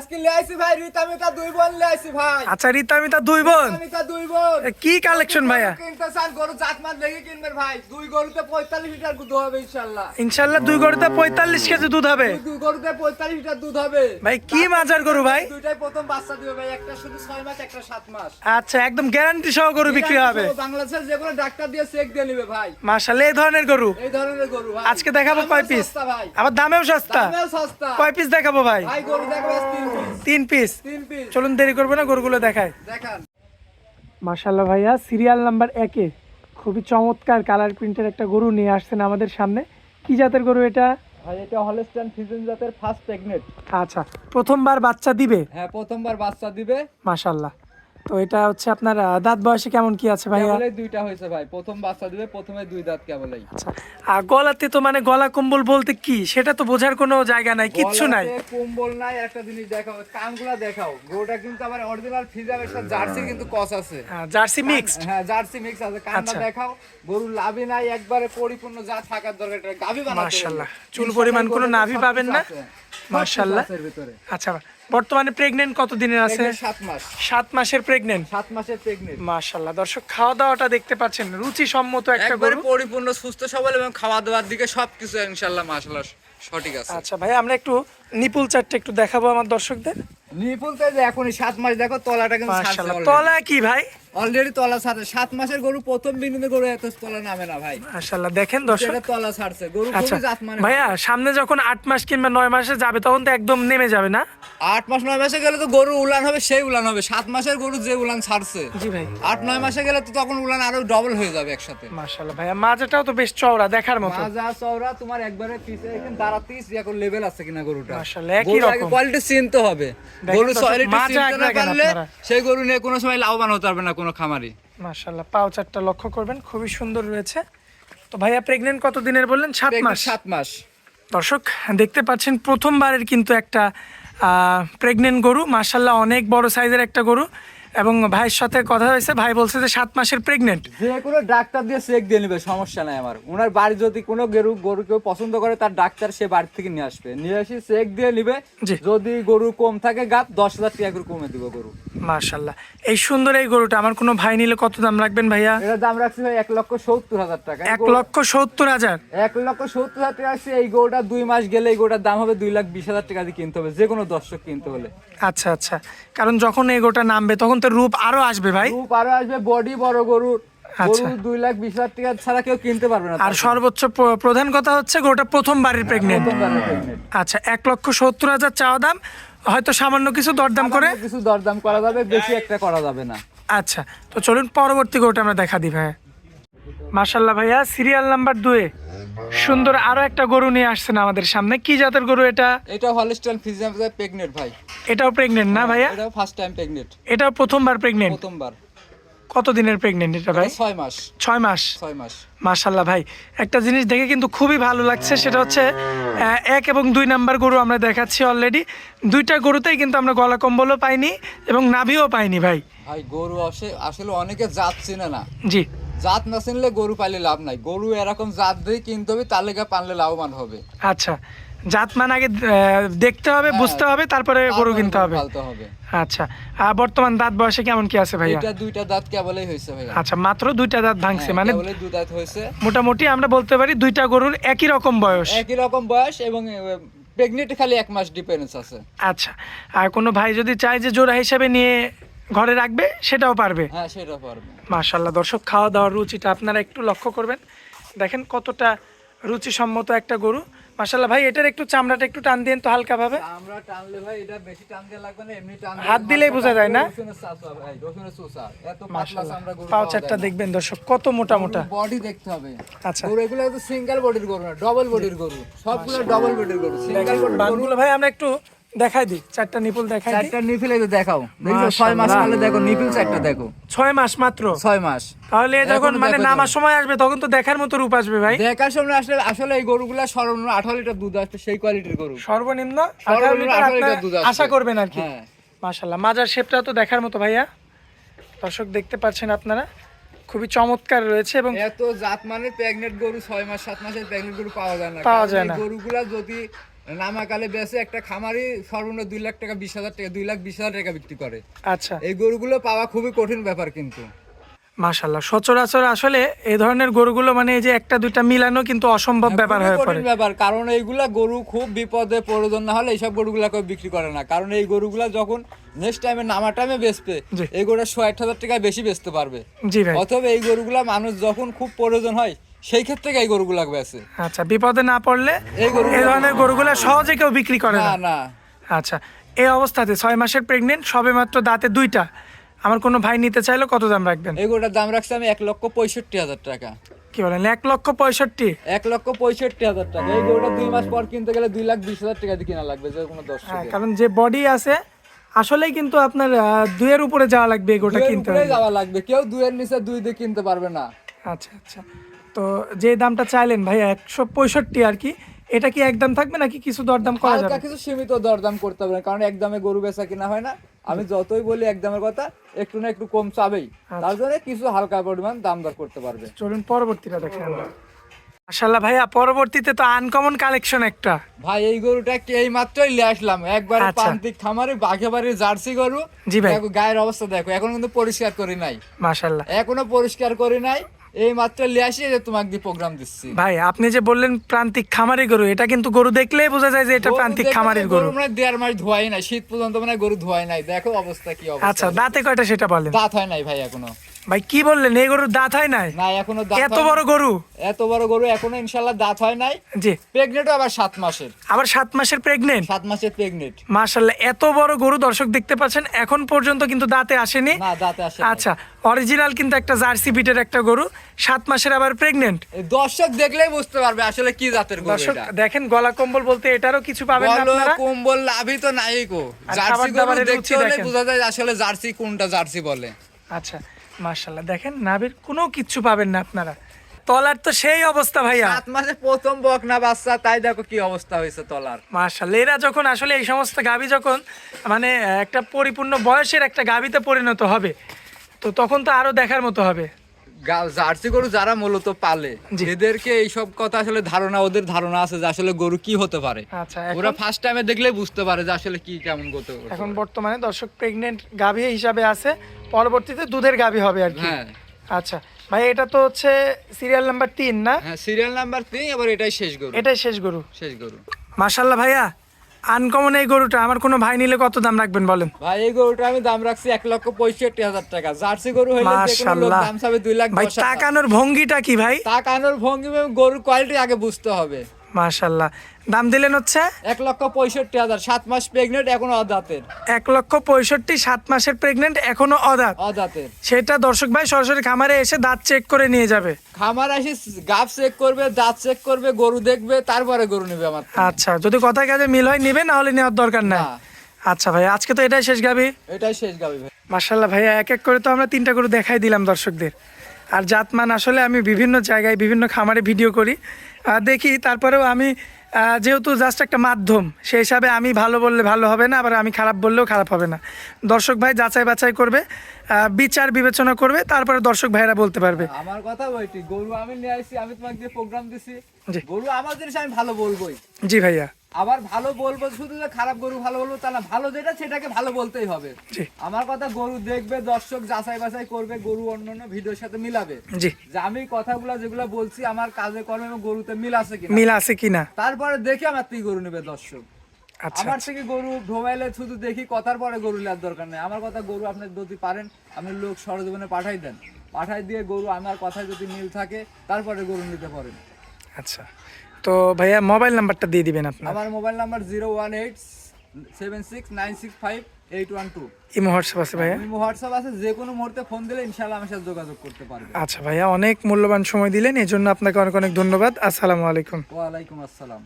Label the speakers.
Speaker 1: আজকে ভাই দুই বোন ভাই।
Speaker 2: আচ্ছা দুই বোন?
Speaker 1: দুই বোন।
Speaker 2: কি কালেকশন ভাইয়া?
Speaker 1: কিনতে চান গরু জাতমান দেখে কিনবেন ভাই। দুই গরুতে পঁয়তাল্লিশ লিটার দুধ হবে ইনশাল্লাহ।
Speaker 2: ইনশাল্লাহ দুই গরুতে পঁয়তাল্লিশ কেজি দুধ হবে।
Speaker 1: দুই- গরুতে পঁয়তাল্লিশ লিটার দুধ হবে।
Speaker 2: ভাই কি মাজার গরু ভাই?
Speaker 1: দুইটাই প্রথম বাচ্চা দিবে ভাই একটা শুধু ছয় মাস একটা সাত মাস।
Speaker 2: আচ্ছা একদম গ্যারান্টি সহ গরু বিক্রি হবে।
Speaker 1: বাংলাদেশের যে কোনো ডাক্তার দিয়ে চেক দিয়ে নিবে ভাই।
Speaker 2: মাশাল্লাহ এই ধরনের গরু?
Speaker 1: এই ধরনের গরু ভাই।
Speaker 2: আজকে দেখাবো কয় পিস
Speaker 1: ভাই।
Speaker 2: আবার দামেও সস্তা?
Speaker 1: দামেও সস্তা।
Speaker 2: কয় পিস দেখাবো ভাই?
Speaker 1: ভাই গরু দেখবে তিন পিস
Speaker 2: তিন পিস চলুন দেরি করব না গরুগুলো দেখায়
Speaker 1: দেখান।
Speaker 2: মাশাল্লাহ ভাইয়া সিরিয়াল নাম্বার একে খুবই চমৎকার কালার প্রিন্টের একটা গরু নিয়ে আসছেন আমাদের সামনে। কি জাতের গরু এটা?
Speaker 1: ভাই এটা হলস্টাইন ফিজিন জাতের ফার্স্ট প্রেগনেন্ট
Speaker 2: আচ্ছা প্রথমবার বাচ্চা দিবে?
Speaker 1: হ্যাঁ প্রথমবার বাচ্চা দিবে।
Speaker 2: মাশাল্লাহ তো এটা হচ্ছে আপনার দাঁত বয়সে কেমন কি আছে
Speaker 1: কেবলই দুইটা হয়েছে ভাই। প্রথম বাচ্চা দিবে প্রথমে দুই দাঁত কেবলই।
Speaker 2: আচ্ছা আর গলাতে তো মানে গলা কম্বল বলতে কি? সেটা তো বোঝার কোনো জায়গা নাই কিচ্ছু নাই।
Speaker 1: কম্বল নাই একটা জিনিস দেখাও কানগুলা দেখাও। গরুটা কিন্তু আবার অরিজিনাল ফিজাবের সাথে জার্সি কিন্তু কস আছে।
Speaker 2: হ্যাঁ জার্সি মিক্স
Speaker 1: হ্যাঁ জার্সি মিক্স আছে। কানটা
Speaker 2: আচ্ছা।
Speaker 1: দেখাও গরুর লাভই নাই একবারে পরিপূর্ণ যা থাকার দরকার এটা গাভী বানাতে
Speaker 2: মাশাআল্লাহ। চুল পরিমাণ কোনো নাভি পাবেন না? মাশাআল্লাহ। আচ্ছা বর্তমানে প্রেগনেন্ট কত দিনের আছে
Speaker 1: মাস।
Speaker 2: সাত মাসের প্রেগনেন্ট
Speaker 1: সাত মাসের প্রেগনেন্ট
Speaker 2: মাশাল্লাহ দর্শক খাওয়া দাওয়াটা দেখতে পাচ্ছেন। রুচি সম্মত একটা গরু।
Speaker 1: পরিপূর্ণ সুস্থ সবল এবং খাওয়া দাওয়ার দিকে সবকিছু ইনশাআল্লাহ মাশাআল্লাহ সঠিক আছে।
Speaker 2: আচ্ছা ভাই আমরা একটু নিপুল চারটে একটু দেখাবো আমার দর্শকদের।
Speaker 1: নিপুলতে যে এখনই সাত মাস দেখো তলাটা কিন্তু
Speaker 2: মাশাল্লাহ তলা কি ভাই?
Speaker 1: অলরেডি তলা ছাড়ছে। সাত মাসের গরু প্রথম বিন্দুতে গরু এত তলা নামে না ভাই।
Speaker 2: দেখেন দর্শক।
Speaker 1: এটা তলা ছাড়ছে গরু
Speaker 2: আচ্ছা
Speaker 1: খুবই জাত মানে
Speaker 2: ভাইয়া সামনে যখন আট মাস কিংবা নয় মাসে যাবে তখন তো একদম নেমে যাবে না?
Speaker 1: আট মাস নয় মাসে গেলে তো গরু উলান হবে সেই উলান হবে। সাত মাসের গরু যে উলান ছাড়ছে
Speaker 2: জি ভাই।
Speaker 1: আট নয় মাসে গেলে তো তখন উলান আরও ডবল হয়ে যাবে একসাথে।
Speaker 2: ভাইয়া মাজাটাও তো বেশ চওড়া দেখার মতো।
Speaker 1: মাজা চওড়া তোমার একবারে পিছে এখানে লেভেল আছে কিনা গরুটা।
Speaker 2: মাশাআল্লাহ, একই রকম।
Speaker 1: কোয়ালিটি চিনতে হবে। গরু কোয়ালিটি চিনতে না পারলে সেই গরু নিয়ে কোনো সময় লাভবান হতে পারবে না। কোনো খামারি।
Speaker 2: মাশাল্লাহ পাউচারটা লক্ষ্য করবেন খুবই সুন্দর রয়েছে। তো ভাইয়া প্রেগনেন্ট কত দিনের বললেন? সাত মাস।
Speaker 1: সাত মাস।
Speaker 2: দর্শক দেখতে পাচ্ছেন প্রথমবারের কিন্তু একটা প্রেগনেন্ট গরু। মাশাল্লাহ অনেক বড় সাইজের একটা গরু। এবং ভাইয়ের সাথে কথা হয়েছে ভাই বলছে যে সাত মাসের প্রেগনেন্ট
Speaker 1: যে কোনো ডাক্তার দিয়ে চেক দিয়ে নেবে সমস্যা নাই আমার। ওনার বাড়ি যদি কোনো গরু গরু কেউ পছন্দ করে তার ডাক্তার সে বাড়ি থেকে নিয়ে আসবে। নিয়ে আসি চেক দিয়ে নিবে। যদি গরু কম থাকে গাত দশ হাজার টাকা করে কমে দিব গরু।
Speaker 2: মার্শাল্লাহ এই সুন্দর এই গরুটা আমার কোনো ভাই নিলে কত দাম রাখবেন ভাইয়া?
Speaker 1: এটার দাম রাখছি ভাই এক লক্ষ সত্তর হাজার টাকা।
Speaker 2: এক লক্ষ সত্তর হাজার?
Speaker 1: এক লক্ষ সত্তর হাজার টাকা আছে এই গরুটা দুই মাস গেলে এই গরুটার দাম হবে দুই লাখ বিশ হাজার টাকা দিয়ে কিনতে হবে যে কোনো দর্শক কিনতে হলে।
Speaker 2: আচ্ছা আচ্ছা। কারণ যখন এই গরুটা নামবে তখন তো রূপ আরও আসবে ভাই?
Speaker 1: রূপ আরও আসবে বডি বড় গরুর।
Speaker 2: আচ্ছা।
Speaker 1: দুই লাখ বিশ হাজার টাকা ছাড়া কেউ কিনতে পারবে না
Speaker 2: আর সর্বোচ্চ প্রধান কথা হচ্ছে গরুটা প্রথমবারের প্রেগনেন্ট
Speaker 1: প্রথমবারের pregnant।
Speaker 2: আচ্ছা এক লক্ষ সত্তর হাজার চাওয়া দাম হয়তো সামান্য কিছু দরদাম করে।
Speaker 1: কিছু দরদাম করা যাবে বেশি একটা করা যাবে না।
Speaker 2: আচ্ছা তো চলুন পরবর্তী গরুটা আমরা দেখা দিই ভাইয়া। মার্শাল্লাহ ভাইয়া সিরিয়াল নাম্বার দুয়ে। সুন্দর আরও একটা গরু নিয়ে আসছেন আমাদের সামনে। কি জাতের গরু এটা?
Speaker 1: এটা হলস্টাইন ফিজিয়াম প্রেগনেন্ট ভাই।
Speaker 2: এটাও প্রেগনেন্ট না ভাইয়া?
Speaker 1: এটাও ফার্স্ট টাইম প্রেগনেন্ট
Speaker 2: এটাও প্রথমবার প্রেগনেন্ট
Speaker 1: প্রথমবার।
Speaker 2: কত দিনের প্রেগনেন্ট এটা ভাই?
Speaker 1: ছয় মাস।
Speaker 2: ছয় মাস?
Speaker 1: ছয় মাস।
Speaker 2: মার্শাল্লাহ ভাই একটা জিনিস দেখে কিন্তু খুবই ভালো লাগছে সেটা হচ্ছে এক এবং দুই নাম্বার গরু আমরা দেখাচ্ছি অলরেডি দুইটা গরুতেই কিন্তু আমরা গলা কম্বলও পাইনি এবং নাভিও পাইনি ভাই।
Speaker 1: ভাই গরু আসে আসলে অনেকে জাত চিনে না।
Speaker 2: জি।
Speaker 1: জাত না চিনলে গরু পাইলে লাভ নাই। গরু এরকম জাত দিয়ে কিনতে হবে তাহলে গা পানলে লাভবান হবে।
Speaker 2: আচ্ছা জাতমান আগে দেখতে হবে বুঝতে হবে তারপরে গরু কিনতে হবে। আচ্ছা আর বর্তমান দাঁত বয়সে কেমন কি আছে ভাইয়া?
Speaker 1: এটা দুইটা দাঁত কেবলই হয়েছে ভাইয়া।
Speaker 2: আচ্ছা মাত্র দুইটা দাঁত ভাঙছে মানে
Speaker 1: দুই দাঁত হয়েছে।
Speaker 2: মোটামুটি আমরা বলতে পারি দুইটা গরুর একই রকম বয়স।
Speaker 1: একই রকম বয়স এবং প্রেগনেন্ট খালি এক মাস ডিফারেন্স আছে।
Speaker 2: আচ্ছা আর কোনো ভাই যদি চায় যে জোড়া হিসাবে নিয়ে ঘরে রাখবে সেটাও পারবে।
Speaker 1: হ্যাঁ পারবে।
Speaker 2: মাশাল্লাহ দর্শক খাওয়া দাওয়ার রুচিটা আপনারা একটু লক্ষ্য করবেন। দেখেন কতটা রুচিসম্মত একটা গরু। মাশাল্লাহ ভাই এটার একটু চামড়াটা একটু টান দিন তো হালকা ভাবে
Speaker 1: আমরা টানলে ভাই এটা বেশি টান দিয়ে লাগবে না এমনি টান
Speaker 2: হাত দিলেই বোঝা যায় না?
Speaker 1: রসুনের চাষা ভাই এত পাতলা চামড়া গরু
Speaker 2: পাউচারটা দেখবেন দর্শক কত মোটা মোটা।
Speaker 1: বডি দেখতে হবে।
Speaker 2: আচ্ছা।
Speaker 1: গরু এগুলো তো সিঙ্গেল বডির গরু না ডবল বডির গরু। সবগুলো ডবল বডির গরু সিঙ্গেল বডির গরু।
Speaker 2: ভাই আমরা একটু দেখাই দিই চারটা নিপুল দেখাই
Speaker 1: চারটা নিপিল তো দেখাও। দেখো মাস হলে দেখো নিপিল চারটা দেখো।
Speaker 2: মাস মাত্র?
Speaker 1: মাস।
Speaker 2: তাহলে যখন মানে নামার সময় আসবে তখন তো দেখার মতো রূপ আসবে ভাই।
Speaker 1: দেখার সময় আসলে আসলে এই গরুগুলা সর্বনিম্ন আঠারো লিটার দুধ আসবে সেই কোয়ালিটির গরু।
Speaker 2: সর্বনিম্ন
Speaker 1: সর্বনিম্ন
Speaker 2: আঠারো লিটার
Speaker 1: 18 লিটার দুধ।
Speaker 2: আশা করবেন আর কি।
Speaker 1: হ্যাঁ।
Speaker 2: মাজার শেপটা তো দেখার মতো ভাইয়া। দর্শক দেখতে পাচ্ছেন আপনারা খুবই চমৎকার রয়েছে এবং
Speaker 1: এত জাত মানে প্রেগনেন্ট গরু ছয় মাস সাত মাসের প্রেগনেন্ট গরু পাওয়া যায় না।
Speaker 2: পাওয়া যায় না।
Speaker 1: গরুগুলা যদি নামাকালে বেসে একটা খামারি সর্বনিম্ন দুই লাখ টাকা বিশ হাজার টাকা দুই লাখ বিশ হাজার টাকা বিক্রি করে।
Speaker 2: আচ্ছা।
Speaker 1: এই গরুগুলো পাওয়া খুবই কঠিন ব্যাপার কিন্তু।
Speaker 2: মাশাল্লাহ সচরাচর আসলে এই ধরনের গরুগুলো মানে এই যে একটা দুইটা মিলানো কিন্তু অসম্ভব ব্যাপার হয়ে পড়ে।
Speaker 1: ব্যাপার কারণ এইগুলা গরু খুব বিপদে প্রয়োজন না হলে এইসব গরুগুলা কেউ বিক্রি করে না। কারণ এই গরুগুলা যখন নেক্সট টাইমে নামা টাইমে বেচবে। এই গরুটা ষাট হাজার টাকায় বেশি বেচতে পারবে।
Speaker 2: জি ভাই।
Speaker 1: অথবা এই গরুগুলা মানুষ যখন খুব প্রয়োজন হয় সেই ক্ষেত্রে এই গরুগুলা বেচে
Speaker 2: আচ্ছা বিপদে না পড়লে
Speaker 1: এই
Speaker 2: এই ধরনের গরুগুলো সহজে কেউ বিক্রি করে
Speaker 1: না।
Speaker 2: না আচ্ছা এই অবস্থাতে ছয় মাসের প্রেগনেন্ট সবে মাত্র দাঁতে দুইটা। আমার কোনো ভাই নিতে চাইলে কত দাম রাখবেন?
Speaker 1: এই গরুটার দাম রাখছি আমি এক লক্ষ পঁয়ষট্টি হাজার টাকা।
Speaker 2: কি বলেন এক লক্ষ পঁয়ষট্টি?
Speaker 1: এক লক্ষ পঁয়ষট্টি হাজার টাকা। এই গরুটা দুই মাস পর কিনতে গেলে দুই লাখ বিশ হাজার টাকা দিয়ে কিনা লাগবে যে কোনো দশ
Speaker 2: হ্যাঁ, কারণ যে বডি আছে আসলেই কিন্তু আপনার আহ, দুইয়ের উপরে যাওয়া লাগবে এগোটা কিনতে হলে।
Speaker 1: যাওয়া লাগবে। কেউ দুইয়ের নিচে দুই দিয়ে কিনতে পারবে না।
Speaker 2: আচ্ছা আচ্ছা। তো যে দামটা চাইলেন ভাই একশো পঁয়ষট্টি আর কি এটা কি একদম থাকবে নাকি কিছু দরদাম করা যাবে?
Speaker 1: কিছু সীমিত দরদাম করতে হবে না কারণ একদমে গরু বেচা কিনা হয় না। আমি যতই বলি একদমের কথা একটু না একটু কম চাবেই।
Speaker 2: আচ্ছা।
Speaker 1: তার জন্য কিছু হালকা পরিমাণ দাম দর করতে পারবে।
Speaker 2: চলুন পরবর্তীটা দেখেন আমরা। মাশাল্লাহ ভাইয়া পরবর্তীতে তো আনকমন কালেকশন একটা।
Speaker 1: ভাই এই গরুটা কি এই মাত্রই নিয়ে আসলাম। একবার
Speaker 2: আচ্ছা।
Speaker 1: প্রান্তিক খামারে বাঘে বাড়ির জার্সি গরু।
Speaker 2: জি ভাই।
Speaker 1: গায়ের অবস্থা দেখো এখন কিন্তু পরিষ্কার করি নাই।
Speaker 2: মাশাল্লাহ
Speaker 1: এখনও পরিষ্কার করি নাই। এই মাত্র লিয়াসি আসি যে তোমাকে দিয়ে প্রোগ্রাম দিচ্ছি।
Speaker 2: ভাই আপনি যে বললেন প্রান্তিক খামারি গরু এটা কিন্তু গরু দেখলেই বোঝা যায় যে এটা প্রান্তিক খামারের গরু
Speaker 1: মানে দেড় মাস ধোয়াই নাই শীত পর্যন্ত মানে গরু ধোয়াই নাই। দেখো অবস্থা কি
Speaker 2: আচ্ছা
Speaker 1: অবস্থা
Speaker 2: দাঁতে কয়টা সেটা বলেন?
Speaker 1: দাঁত হয় নাই ভাই এখনও।
Speaker 2: ভাই কি বললেন? এই গরুর দাঁত হয় নাই?
Speaker 1: না এখনও দাঁত
Speaker 2: এত বড় গরু?
Speaker 1: এত বড় গরু এখনও ইনশাল্লাহ দাঁত হয় নাই।
Speaker 2: জি।
Speaker 1: প্রেগনেন্টও আবার সাত মাসের।
Speaker 2: আবার সাত মাসের প্রেগনেন্ট
Speaker 1: সাত মাসের প্রেগনেন্ট
Speaker 2: মাশাল্লাহ এত বড় গরু দর্শক দেখতে পাচ্ছেন এখন পর্যন্ত কিন্তু দাঁতে আসেনি।
Speaker 1: না দাঁতে আসে
Speaker 2: আচ্ছা অরিজিনাল কিন্তু একটা জার্সি বিটের একটা গরু সাত মাসের আবার প্রেগনেন্ট
Speaker 1: দর্শক দেখলেই বুঝতে পারবে আসলে কি জাতের গরু
Speaker 2: দর্শক দেখেন গলা কম্বল বলতে এটারও কিছু পাবেন না আপনারা।
Speaker 1: কম্বল লাভই তো নাই গো। জার্সি গরু দেখতে হলে বোঝা যায় আসলে জার্সি কোনটা জার্সি বলে।
Speaker 2: আচ্ছা মাশাল্লাহ দেখেন নাভির কোনো কিচ্ছু পাবেন না আপনারা। তলার তো সেই অবস্থা ভাইয়া।
Speaker 1: সাত মাসে প্রথম বক না বাচ্চা তাই দেখো কি অবস্থা হয়েছে তলার।
Speaker 2: মার্শাল এরা যখন আসলে এই সমস্ত গাভী যখন মানে একটা পরিপূর্ণ বয়সের একটা গাভীতে পরিণত হবে তো তখন তো আরও দেখার মতো হবে।
Speaker 1: জার্সি গরু যারা মূলত পালে। এদেরকে এইসব কথা আসলে ধারণা ওদের ধারণা আছে যে আসলে গরু কি হতে পারে।
Speaker 2: আচ্ছা
Speaker 1: ওরা ফার্স্ট টাইমে দেখলেই বুঝতে পারে যে আসলে কি কেমন গত
Speaker 2: এখন বর্তমানে দর্শক প্রেগনেন্ট গাভী হিসাবে আছে পরবর্তীতে দুধের গাভী হবে আর কি।
Speaker 1: হ্যাঁ।
Speaker 2: আচ্ছা ভাই এটা তো হচ্ছে সিরিয়াল নাম্বার তিন না?
Speaker 1: হ্যাঁ সিরিয়াল নাম্বার তিন এবার এটাই শেষ গরু।
Speaker 2: এটাই শেষ গরু।
Speaker 1: শেষ গরু।
Speaker 2: মার্শাল্লাহ ভাইয়া। আনকমন এই গরুটা আমার কোনো ভাই নিলে কত দাম রাখবেন বলেন?
Speaker 1: ভাই এই গরুটা আমি দাম রাখছি এক লক্ষ পঁয়ষট্টি হাজার টাকা। জার্সি গরু
Speaker 2: হলে
Speaker 1: দাম সাবে দুই লাখ
Speaker 2: ভাই টাকানোর ভঙ্গিটা কি ভাই?
Speaker 1: টাকানোর ভঙ্গি গরুর কোয়ালিটি আগে বুঝতে হবে।
Speaker 2: মাশাল্লাহ দাম দিলেন হচ্ছে?
Speaker 1: এক লক্ষ পঁয়ষট্টি হাজার সাত মাস প্রেগনেন্ট এখনও অদাতের
Speaker 2: এক লক্ষ পঁয়ষট্টি সাত মাসের প্রেগনেন্ট এখনও অদাঁত
Speaker 1: অদাতের
Speaker 2: সেটা দর্শক ভাই সরাসরি খামারে এসে দাঁত চেক করে নিয়ে যাবে।
Speaker 1: খামার আসি গাপ চেক করবে দাঁত চেক করবে গরু দেখবে তারপরে গরু নেবে আমার
Speaker 2: আচ্ছা যদি কথা কাজে মিল হয় নিবে না হলে নেওয়ার দরকার নাই।
Speaker 1: না।
Speaker 2: আচ্ছা ভাই আজকে তো এটাই শেষ গাবি।
Speaker 1: এটাই শেষ গাবি ভাই।
Speaker 2: মার্শাল্লাহ ভাইয়া এক এক করে তো আমরা তিনটা গরু দেখাই দিলাম দর্শকদের। আর জাতমান আসলে আমি বিভিন্ন জায়গায় বিভিন্ন খামারে ভিডিও করি। আহ, দেখি তারপরেও আমি যেহেতু জাস্ট একটা মাধ্যম সেই হিসাবে আমি ভালো বললে ভালো হবে না আবার আমি খারাপ বললেও খারাপ হবে না। দর্শক ভাই যাচাই বাছাই করবে বিচার বিবেচনা করবে তারপরে দর্শক ভাইরা বলতে পারবে।
Speaker 1: আমার কথা বইটি গরু আমি নিয়ে আসি আমি তোমাকে দিয়ে প্রোগ্রাম দিছি। গরু আমার জিনিস আমি ভালো বলবোই।
Speaker 2: জি ভাইয়া।
Speaker 1: আবার ভালো বলব শুধু যে খারাপ গরু ভালো বলব তা না ভালো যেটা সেটাকে ভালো বলতেই হবে। আমার কথা গরু দেখবে দর্শক যাচাই বাছাই করবে গরু অন্যান্য ভিডিওর সাথে মিলাবে। যে আমি কথাগুলো যেগুলো বলছি আমার কাজে কর্মে এবং গরুতে মিল আছে কিনা।
Speaker 2: মিল আছে কিনা।
Speaker 1: তারপরে দেখে আমার থেকে গরু নেবে দর্শক।
Speaker 2: আচ্ছা
Speaker 1: আমার থেকে গরু মোবাইলে শুধু দেখি কথার পরে গরু নেওয়ার দরকার নেই। আমার কথা গরু আপনি যদি পারেন আপনি লোক সরজীবনে পাঠাই দেন। পাঠাই দিয়ে গরু আমার কথায় যদি মিল থাকে তারপরে গরু নিতে পারেন।
Speaker 2: আচ্ছা। তো ভাইয়া মোবাইল নাম্বারটা দিয়ে দিবেন আপনার।
Speaker 1: আমার mobile number zero one eight seven six nine six five eight one two.
Speaker 2: Imo WhatsApp আছে ভাইয়া?
Speaker 1: ইমো হোয়াটসঅ্যাপ আছে যে কোনো মুহূর্তে ফোন দিলে ইনশাআল্লাহ আমার সাথে যোগাযোগ করতে পারবে।
Speaker 2: আচ্ছা ভাইয়া অনেক মূল্যবান সময় দিলেন এই জন্য আপনাকে অনেক অনেক ধন্যবাদ। আসসালামু আলাইকুম।
Speaker 1: ওয়ালাইকুম আসসালাম।